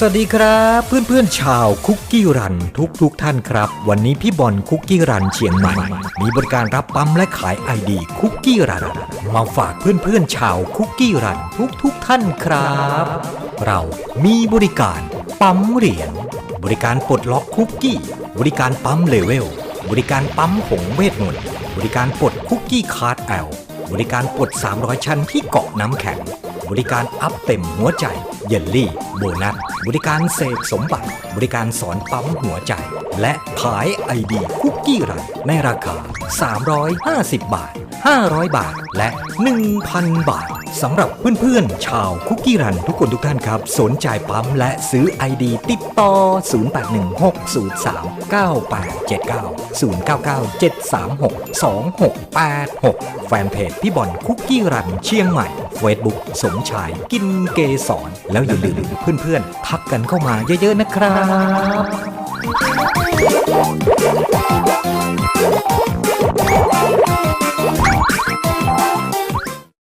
สวัสดีครับเพื่อนๆชาวคุกกี้รันทุกทุกๆท่านครับ วันนี้พี่บอลคุกกี้รันเชียงใหม่ มีบริการรับปั๊มและขายไอดีคุกกี้รัน มาฝากเพื่อนๆชาวคุกกี้รันทุกทุกๆท่านครับ เรามีบริการปั๊มเหรียญบริการปลดล็อกคุกกี้ บริการปั๊มเลเวล บริการปั๊มผงเวทมนต์บริการปลดคุกกี้คาร์ดแอลบริการปลด300 ชั้นที่เกาะน้ำแข็ง บริการอัพเต็มหัวใจ เยลลี่ โบนัส บริการเสกสมบัติ บริการสอนปั๊มหัวใจ และขายไอดีคุกกี้รันในราคา 350 บาท 500 บาท และ 1,000 บาท สำหรับเพื่อนๆ ชาวคุกกี้รันทุกคนทุกท่านครับ สนใจปั๊มและซื้อไอดีติดต่อ 0816039879 0997362686 แฟนเพจพี่บอลคุกกี้รันเชียงใหม่ Facebook สมชายกินเกสรแล้วอย่าลืมเพื่อนๆ ทักกันเข้ามาเยอะๆนะครับ